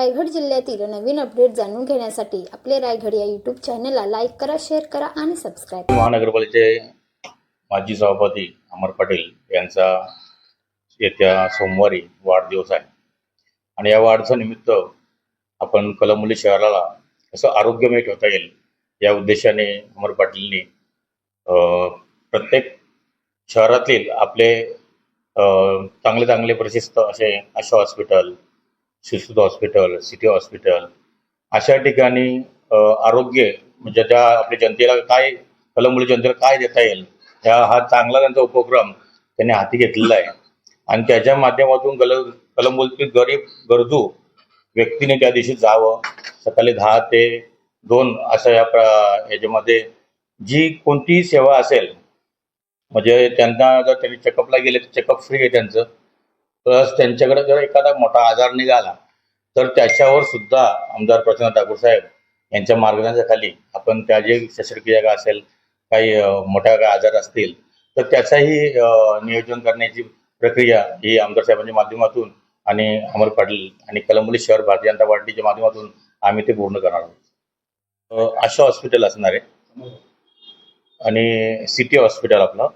रायगड जिल्ह्यातील नवीन अपडेट जाणून घेण्यासाठी आपले रायगड या यूट्यूब चॅनलला लाईक करा शेअर करा आणि सबस्क्राईब महानगरपालिकेचे माजी सभापती अमर पटेल यांचा येत्या सोमवारी वाढदिवस आहे. आणि या वाढदिवसानिमित्त आपण कलमुली शहराला कसं आरोग्यमय ठेवता येईल या उद्देशाने अमर पाटीलनी प्रत्येक शहरातील आपले चांगले चांगले प्रशिस्त असे आशा हॉस्पिटल शिशुद हॉस्पिटल सिटी हॉस्पिटल अशा ठिकाणी आरोग्य म्हणजे त्या आपल्या जनतेला काय कलमुली जनतेला काय देता येईल ह्या हा चांगला त्यांचा उपक्रम त्यांनी हाती घेतलेला आहे. आणि त्याच्या माध्यमातून कल कलमुलीतील गरीब गरजू व्यक्तीने त्या दिवशी जावं सकाळी दहा ते दोन अशा या प्र- याच्यामध्ये जी कोणतीही सेवा असेल म्हणजे त्यांना जर त्यांनी चेकअपला गेले तर चेकअप फ्री आहे त्यांचं. प्लस त्यांच्याकडे जर एखादा मोठा आजार निघाला तर त्याच्यावर सुद्धा आमदार प्रसन्न ठाकूर साहेब यांच्या मार्गदर्शनाखाली आपण त्या जे शस्त्रक्रिया असेल काही मोठ्या काही आजार असतील तर त्याचाही नियोजन करण्याची प्रक्रिया ही आमदार साहेबांच्या माध्यमातून आणि अमर पाटील आणि कलंबोली शहर भारतीय जनता पार्टीच्या माध्यमातून आम्ही ते पूर्ण करणार आहोत. आशा हॉस्पिटल असणार आहे. आणि सिटी हॉस्पिटल आपलं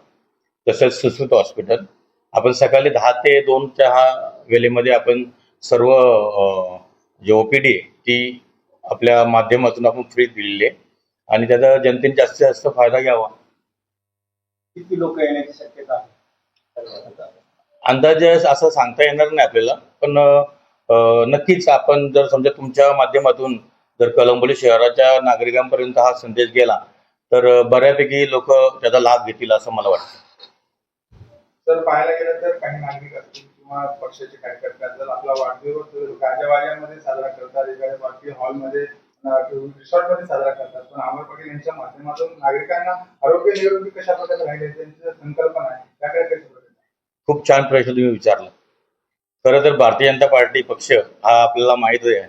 तसंच सुश्रुत हॉस्पिटल. आपण सकाळी दहा ते दोनच्या हा वेळेमध्ये आपण सर्व जे ओपीडी ती आपल्या माध्यमातून आपण फ्री दिलेली आहे. आणि त्याचा जनतेने जास्तीत जास्त फायदा घ्यावा. किती लोक येण्याची शक्यता अंदाजे असं सांगता येणार नाही आपल्याला पण नक्कीच आपण जर समजा तुमच्या माध्यमातून जर कलंबोली शहराच्या नागरिकांपर्यंत हा संदेश गेला तर बऱ्यापैकी लोक त्याचा लाभ घेतील असं मला वाटतं. जर पाहायला गेलं तर काही नागरिक असतील किंवा पक्षाचे कार्यकर्ते जर आपला वाढदिवस गाजावाजामध्ये साजरा करतात एखाद्या पार्टी हॉलमध्ये रिसॉर्टमध्ये साजरा करतात पण अमर पटेल यांच्या माध्यमातून नागरिकांना आरोग्य निरोगी कशा प्रकारे राहिले त्यांची संकल्पना आहे त्याकडे कशी खूप छान प्रश्न तुम्ही विचारला. खरं तर भारतीय जनता पार्टी पक्ष हा आपल्याला माहीत आहे.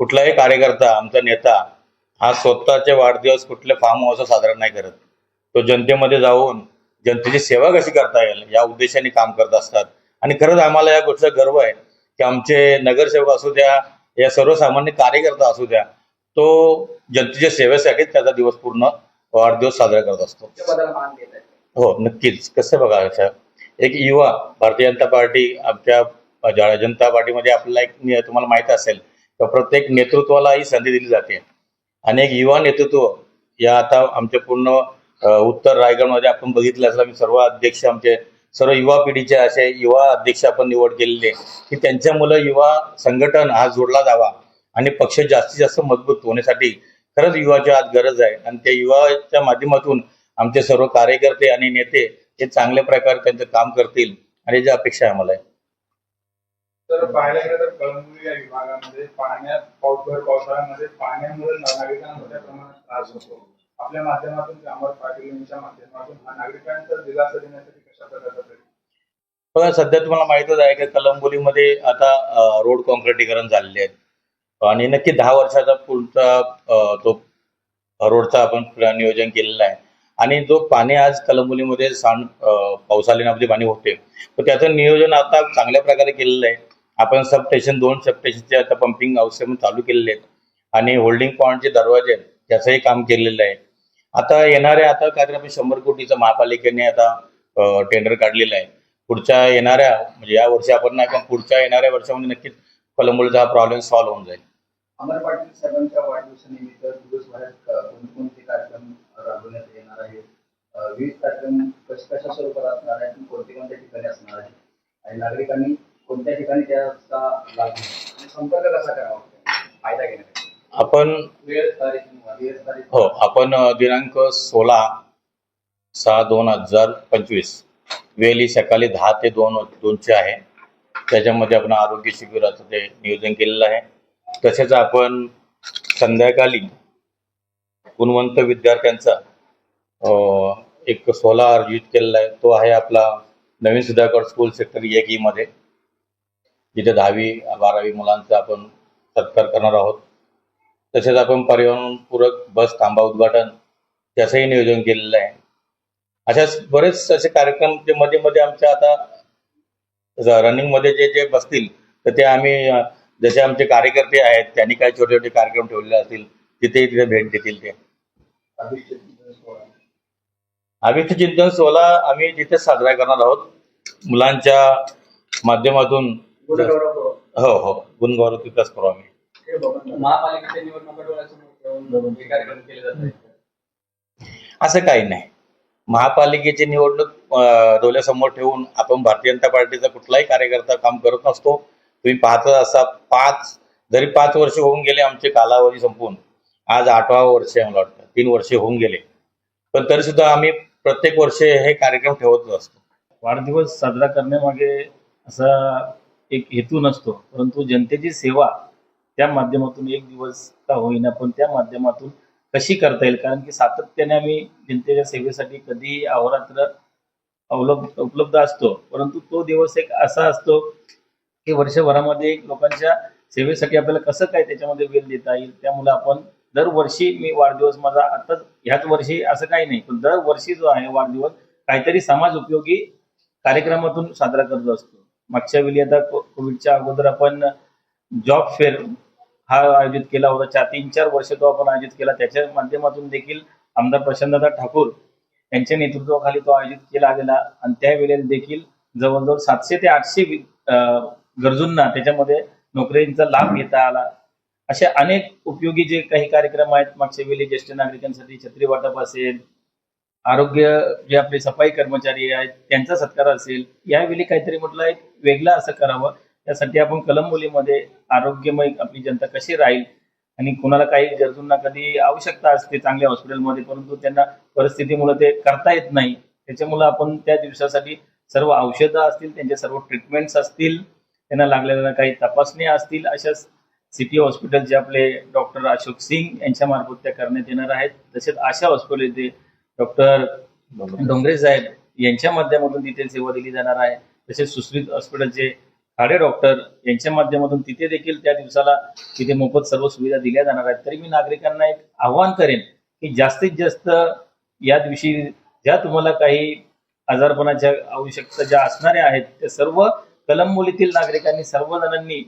कुठलाही कार्यकर्ता आमचा नेता हा स्वतःचे वाढदिवस कुठल्या फार्म हाऊस साजरा नाही करत. तो जनतेमध्ये जाऊन जनतेची सेवा कशी करता येईल? या उद्देशाने काम करत असतात. आणि खरंच आम्हाला या गोष्टीचा गर्व आहे की आमचे नगरसेवक असू द्या या सर्वसामान्य कार्यकर्ता असू द्या तो जनतेच्या सेवेसाठी त्याचा दिवस पूर्ण वाढदिवस साजरा करत असतो. हो नक्कीच. कसं बघा असं एक युवा भारतीय जनता पार्टी आमच्या जनता पार्टीमध्ये आपल्याला एक तुम्हाला माहीत असेल तर प्रत्येक नेतृत्वाला ही संधी दिली जाते. आणि एक युवा नेतृत्व या आता आमच्या पूर्ण उत्तर रायगडमध्ये आपण बघितलं असेल आम्ही सर्व अध्यक्ष आमचे सर्व युवा पिढीचे असे युवा अध्यक्ष आपण निवड केलेले की त्यांच्या मुलं युवा संघटन हा जोडला जावा आणि पक्ष जास्तीत जास्त मजबूत होण्यासाठी खरंच युवाची आज गरज आहे. आणि त्या युवाच्या माध्यमातून आमचे सर्व कार्यकर्ते आणि नेते हे चांगल्या प्रकारे त्यांचं काम करतील आणि याची अपेक्षा आहे आम्हाला. आहे. तर पाहायला गेलं तर कळंबुली या विभागामध्ये पाण्यात पावसाळ्यामध्ये पाण्यामुळे नागरिकांना मोठ्या प्रमाणात त्रास होतो. आपल्या माध्यमातून अमर पाटील यांच्या माध्यमातून हा नागरिकांचा दिलासा देण्यासाठी कशा प्रकारचा प्रयत्न? बघा सध्या तुम्हाला माहितच आहे की कलंबोलीमध्ये आता रोड कॉन्क्रिटीकरण झालेले आहेत. आणि नक्की दहा वर्षाचा पुढचा तो रोडचा आपण नियोजन केलेला आहे. आणि जो पाणी आज कलंबोलीमध्ये सांड अ, पावसाळ्यामध्ये पाणी होते तर त्याचं नियोजन आता चांगल्या प्रकारे केलेलं आहे. आपण सब स्टेशन दोन सब स्टेशनचे आता पंपिंग हाऊस चालू केलेले आहेत. आणि होल्डिंग पॉईंटचे दरवाजे आहेत त्याचंही काम केलेलं आहे. आता येणाऱ्या आता काहीतरी आपण शंभर कोटीचं महापालिकेने आता टेंडर काढलेलं आहे. पुढच्या येणाऱ्या म्हणजे या वर्षी आपण नाही पण पुढच्या येणाऱ्या वर्षामध्ये नक्कीच कलंबोलीचा हा प्रॉब्लेम सॉल्व्ह होऊन जाईल. अमर पाटील साहेबांच्या वाढदिवसानिमित्त दिवसभरात कोणकोणते कार्यक्रम राबवण्यात येणार आहेत? विविध कार्यक्रम कशा कशा स्वरूपात असणार आहेत? कोणत्या कोणत्या ठिकाणी असणार आहेत? आणि नागरिकांनी कोणत्या ठिकाणी त्याचा लाभ आणि संपर्क कसा करावा? फायदा घेण्यासाठी. आपण हो आपण दिनांक सोळा सहा दोन हजार पंचवीस. वेळी सकाळी दहा ते दोन दोनचे आहे. त्याच्यामध्ये आपण आरोग्य शिबिराचं ते नियोजन केलेलं आहे. तसेच आपण संध्याकाळी गुणवंत विद्यार्थ्यांचा एक सोहळा आयोजित केलेला आहे. तो आहे आपला नवीन सुधाकर स्कूल सेक्टर एक ई मध्ये जिथे दहावी बारावी मुलांचा आपण सत्कार करणार आहोत. तसेच आपण पर्यावरणपूरक बस थांबा उद्घाटन त्याचंही नियोजन केलेलं आहे. अशा बरेच असे कार्यक्रम जे मध्ये मध्ये आमच्या आता रनिंगमध्ये जे जे बसतील तर ते आम्ही जसे आमचे कार्यकर्ते आहेत त्यांनी काही छोटे छोटे कार्यक्रम ठेवलेले असतील तिथे तिथे भेट देतील ते. अभिक्त चिंतन सोहळा आम्ही तिथेच साजरा करणार आहोत मुलांच्या माध्यमातून हो हो. गुणगौरव तिथंच करू आम्ही. महापालिकेच्या निवडणुका डोळ्यासमोर ठेवून हे कार्यक्रम केले जात आहेत. असं काही नाही. महापालिकेची निवडणूक डोळ्यासमोर ठेवून आपण भारतीय जनता पार्टीचा कुठलाही कार्यकर्ता काम करत नसतो. तुम्ही पाहतच असा पाच जरी पाच वर्ष होऊन गेले आमचे कालावधी संपून आज आठवा वर्ष आहे मला वाटतं. तीन वर्षे होऊन गेले. पण तरी सुद्धा आम्ही प्रत्येक वर्षी हे कार्यक्रम ठेवतच असतो. वाढदिवस साजरा करण्यामागे असा एक हेतू नसतो. परंतु जनतेची सेवा त्या माध्यमातून एक दिवस का होईना पण त्या माध्यमातून कशी करता येईल? कारण की सातत्याने आम्ही जनतेच्या सेवेसाठी कधीही अहोरात्र अवलंब उपलब्ध असतो. परंतु तो दिवस एक असा असतो की वर्षभरामध्ये लोकांच्या सेवेसाठी आपल्याला कसं काय त्याच्यामध्ये वेळ देता येईल त्यामुळे आपण दरवर्षी मी वाढदिवस माझा आताच ह्याच वर्षी असं काही नाही पण दरवर्षी जो आहे वाढदिवस काहीतरी समाज उपयोगी कार्यक्रमातून साजरा करत असतो. मागच्या वेळी आता कोविडच्या अगोदर आपण जॉब फेअर हा आयोजित केला होता. चार तीन चार वर्ष तो आपण आयोजित केला. त्याच्या माध्यमातून देखील आमदार प्रशांतदादा ठाकूर यांच्या नेतृत्वाखाली तो आयोजित केला गेला. आणि त्यावेळेला देखील जवळजवळ सातशे ते आठशे गरजूंना त्याच्यामध्ये नोकऱ्यांचा लाभ घेता आला. असे अनेक उपयोगी जे काही कार्यक्रम आहेत मागच्या वेळी ज्येष्ठ नागरिकांसाठी छत्री वाटप असेल आरोग्य जे आपले सफाई कर्मचारी आहेत त्यांचा सत्कार असेल यावेळी काहीतरी म्हटलं एक वेगळा असं करावं. त्यासाठी आपण कलंबोलीमध्ये आरोग्यमय आपली जनता कशी राहील आणि कोणाला काही गरजूंना कधी आवश्यकता असते चांगल्या हॉस्पिटलमध्ये परंतु त्यांना परिस्थितीमुळे ते करता येत नाही. त्याच्यामुळे आपण त्या दिवसासाठी सर्व औषधं असतील त्यांचे सर्व ट्रीटमेंट्स असतील त्यांना लागलेल्या काही तपासण्या असतील अशा सिटी हॉस्पिटल जे आपले डॉक्टर अशोक सिंग यांच्या मार्फत त्या करण्यात येणार आहेत. तसेच आशा हॉस्पिटल येथे डॉक्टर डोंगरे साहेब यांच्या माध्यमातून तिथे सेवा दिली जाणार आहे. तसेच सुश्रीत हॉस्पिटलचे खाडे डॉक्टर यांच्या माध्यमातून तिथे देखील त्या दिवसाला तिथे मोफत सर्व सुविधा दिल्या जाणार आहेत. तरी मी नागरिकांना एक आव्हान करेन की जास्तीत जास्त या दिवशी ज्या तुम्हाला काही आजारपणाच्या आवश्यकता ज्या असणाऱ्या आहेत त्या सर्व कलमबोलीतील नागरिकांनी सर्व जणांनी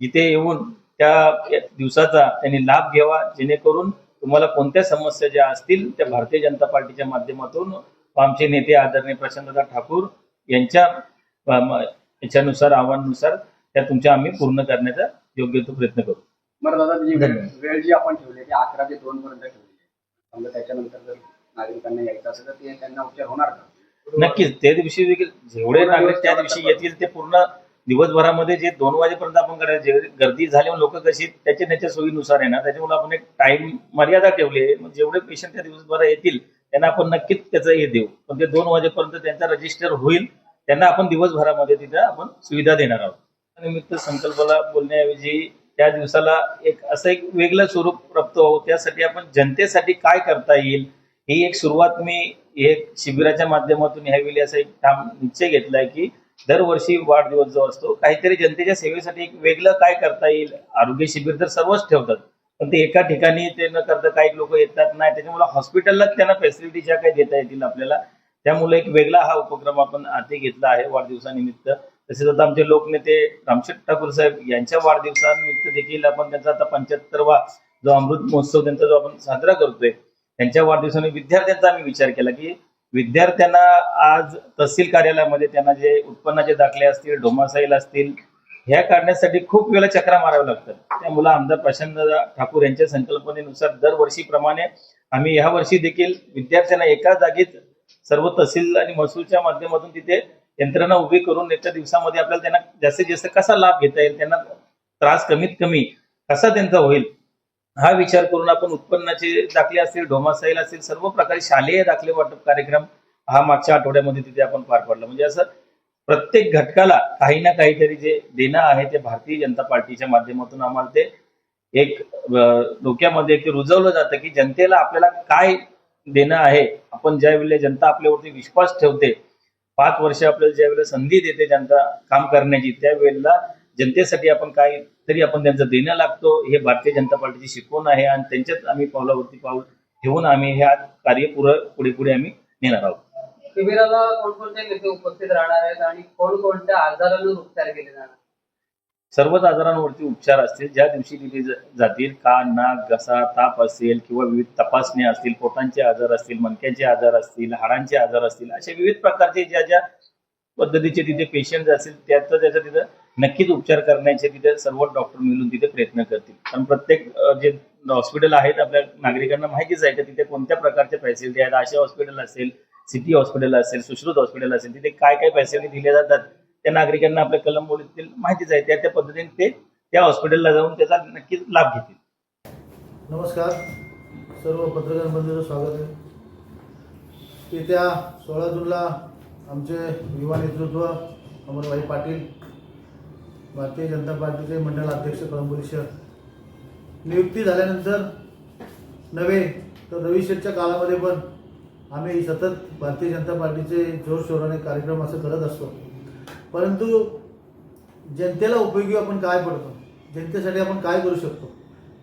जिथे येऊन त्या दिवसाचा त्यांनी लाभ घ्यावा जेणेकरून तुम्हाला कोणत्या समस्या ज्या असतील त्या भारतीय जनता पार्टीच्या माध्यमातून आमचे नेते आदरणीय प्रशांतदा ठाकूर यांच्या अम, याच्यानुसार आव्हानानुसार त्या तुमच्या आम्ही पूर्ण करण्याचा योग्य तो प्रयत्न करू. बरं दादा जी धन्यवाद. वेळ जी आपण ठेवली आहे ती अकरा ते दोन पर्यंत ठेवली आहे. समजा त्याच्यानंतर जर नागरिकांना यायचं असेल तर ते त्यांना उपचार होणार का? नक्कीच. त्या दिवशी देखील जेवढे नागरिक त्या दिवशी येतील ते पूर्ण दिवसभरामध्ये जे दोन वाजेपर्यंत आपण करायचं जे गर्दी झाल्यावर लोक कशी त्याच्या त्याच्या सोयीनुसार आहे ना त्याच्यामुळे आपण एक टाइम मर्यादा ठेवली आहे. मग जेवढे पेशंट त्या दिवसभरात येतील त्यांना आपण नक्कीच त्याचं हे देऊ. पण ते दोन वाजेपर्यंत त्यांचा रजिस्टर होईल त्यांना आपण दिवसभरामध्ये तिथं आपण सुविधा देणार आहोत. निमित्त संकल्पाला बोलण्याऐवजी त्या दिवसाला एक असं एक वेगळं स्वरूप प्राप्त व्हावं त्यासाठी आपण जनतेसाठी काय करता येईल ही एक सुरुवात मी एक शिबिराच्या माध्यमातून ह्यावेळी असा एक ठाम निश्चय घेतलाय की दरवर्षी वाढदिवस जो असतो काहीतरी जनतेच्या सेवेसाठी एक वेगळं काय करता येईल आरोग्य शिबिर तर सर्वच ठेवतात पण ते एका ठिकाणी ते न करता काही लोक येतात नाही त्याच्यामुळे हॉस्पिटलला त्यांना फॅसिलिटी ज्या काही देता येतील आपल्याला त्यामुळे एक वेगळा हा उपक्रम आपण हाती घेतला आहे वाढदिवसानिमित्त. तसेच आता आमचे लोकनेते रामशेठ ठाकूर साहेब यांच्या वाढदिवसानिमित्त देखील आपण त्यांचा आता पंच्याहत्तरवा जो अमृत महोत्सव त्यांचा जो आपण साजरा करतोय त्यांच्या वाढदिवसाने विद्यार्थ्यांचा आम्ही विचार केला की विद्यार्थ्यांना आज तहसील कार्यालयामध्ये त्यांना जे उत्पन्नाचे दाखले असतील ढोमासाईल असतील ह्या काढण्यासाठी खूप वेळा चक्रा माराव्या लागतात. त्यामुळे आमदार प्रशांत ठाकूर यांच्या संकल्पनेनुसार दरवर्षीप्रमाणे आम्ही ह्या वर्षी देखील विद्यार्थ्यांना एका जागीच सर्व तहसील आणि महसूलच्या माध्यमातून तिथे यंत्रणा उभी करून येत्या दिवसामध्ये आपल्याला त्यांना जास्तीत जास्त कसा लाभ घेता येईल त्यांना त्रास कमीत कमी कसा त्यांचा होईल हा विचार करून आपण उत्पन्नाचे दाखले असतील ढोमासाईल असतील सर्व प्रकारे शालेय दाखले वाटप कार्यक्रम हा मागच्या आठवड्यामध्ये तिथे आपण पार पाडला. म्हणजे असं प्रत्येक घटकाला काही ना काहीतरी जे देणं आहे ते भारतीय जनता पार्टीच्या माध्यमातून आम्हाला ते एक डोक्यामध्ये रुजवलं जातं की जनतेला आपल्याला काय देणं आहे. आपण ज्या वेळेला जनता आपल्यावरती विश्वास ठेवते पाच वर्ष आपल्याला ज्या वेळेला संधी देते जनता काम करण्याची त्यावेळेला जनतेसाठी आपण काय तरी आपण त्यांचं देणं लागतो. हे भारतीय जनता पार्टीची शिकवण आहे आणि त्यांच्याच आम्ही पावलावरती पाऊल ठेवून आम्ही हे आज कार्य पुढे पुढे पुढे आम्ही नेणार आहोत. शिबिराला कोणकोणते नेते उपस्थित राहणार आहेत आणि कोणकोणत्या आजारांवर उपचार केले जाणार सर्वच आजारांवरती उपचार असतील ज्या दिवशी तिथे जातील कान नाक घसा ताप असेल किंवा विविध तपासण्या असतील पोटांचे आजार असतील मणक्याचे आजार असतील हाडांचे आजार असतील असे विविध प्रकारचे ज्या ज्या पद्धतीचे तिथे पेशंट असतील त्याचं त्याचा तिथं नक्कीच उपचार करण्याचे तिथे सर्व डॉक्टर मिळून तिथे प्रयत्न करतील. कारण प्रत्येक जे हॉस्पिटल आहेत आपल्या नागरिकांना माहितीच आहे की तिथे कोणत्या प्रकारच्या फॅसिलिटी आहेत आशा हॉस्पिटल असेल सिटी हॉस्पिटल असेल सुश्रुत हॉस्पिटल असेल तिथे काय काय फॅसिलिटी दिल्या जातात त्या नागरिकांना आपल्या कलंबोलीतील माहितीच आहे. त्या त्या पद्धतीने ते त्या हॉस्पिटलला जाऊन त्याचा नक्कीच लाभ घेतील. नमस्कार. सर्व पत्रकार बंधूंचं स्वागत आहे. येत्या सोळा जूनला आमचे युवा नेतृत्व अमरभाई पाटील भारतीय जनता पार्टीचे मंडळ अध्यक्ष कळंबोली शहर नियुक्ती झाल्यानंतर नव्हे तर रविशेठच्या काळामध्ये पण आम्ही सतत भारतीय जनता पार्टीचे जोरशोराने कार्यक्रम असं करत असतो. परंतु जनतेला उपयोगी आपण काय पडतो? जनतेसाठी आपण काय करू शकतो?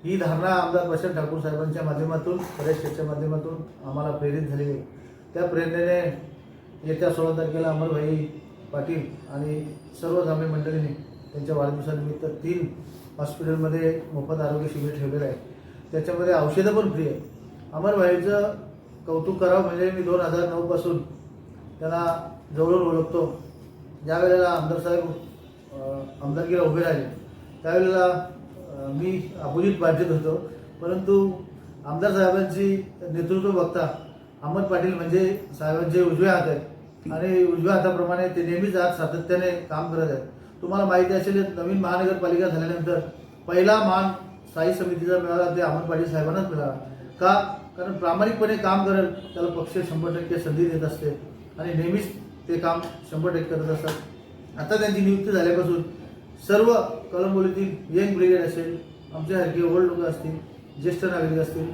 ही धारणा आमदार प्रशांत ठाकूर साहेबांच्या माध्यमातून परेशच्या माध्यमातून आम्हाला प्रेरित झालेली आहे. त्या प्रेरणेने येत्या सोळा तारखेला अमरभाई पाटील आणि सर्व ग्रामीण मंडळीने त्यांच्या वाढदिवसानिमित्त तीन हॉस्पिटलमध्ये मोफत आरोग्य शिबिर ठेवलेलं आहे. त्याच्यामध्ये औषधं पण फ्री आहे अमरभाईचं कौतुक करावं म्हणजे मी दोन हजार नऊपासून त्याला जवळून ओळखतो. ज्या वेळेला आमदार साहेब आमदारकीला उभे राहिले त्यावेळेला मी अपोजिट पार्टीत होतो. परंतु आमदार साहेबांची नेतृत्व बघता अहमद पाटील म्हणजे साहेबांचे उजवे हात आहेत. आणि उजव्या हाताप्रमाणे ते नेहमीच आज सातत्याने काम करत आहेत. तुम्हाला माहिती असेल नवीन महानगरपालिका झाल्यानंतर पहिला मान स्थायी समितीचा मिळाला ते अहमद पाटील साहेबांनाच मिळाला. का? कारण प्रामाणिकपणे काम करत त्याला पक्ष शंभर टक्के संधी देत असते. आणि नेहमीच ते काम शंभर टक्के करत असतात. आता त्यांची नियुक्ती झाल्यापासून सर्व कलंबोलीतील यंग ब्रिगेड असेल आमच्यासारखे ओल्ड लोक असतील ज्येष्ठ नागरिक असतील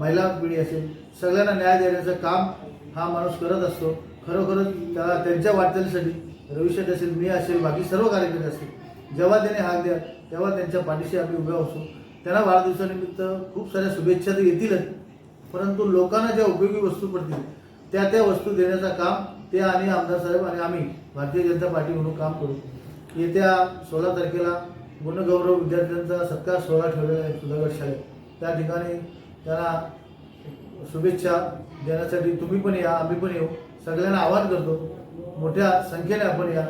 महिला पिढी असेल सगळ्यांना न्याय देण्याचं काम हा माणूस करत असतो. खरोखरच त्याला त्यांच्या वाटचालीसाठी रविशेठ असेल मी असेल बाकी सर्व कार्यकर्ते असतील जेव्हा त्याने हाक द्या तेव्हा त्यांच्या पाठीशी आम्ही उभ्या असू. त्यांना वाढदिवसानिमित्त खूप साऱ्या शुभेच्छा तर येतीलच परंतु लोकांना ज्या उपयोगी वस्तू पडतील त्या त्या वस्तू देण्याचं काम ते आणि आमदार साहेब आणि आम्ही भारतीय जनता पार्टी म्हणून काम करू. येत्या सोळा तारखेला गुणगौरव विद्यार्थ्यांचा सत्कार सोहळा ठेवलेला आहे सुधागड शाळेत. त्या ठिकाणी त्यांना शुभेच्छा देण्यासाठी तुम्ही पण या आम्ही पण येऊ. सगळ्यांना आवाहन करतो मोठ्या संख्येने आपण या.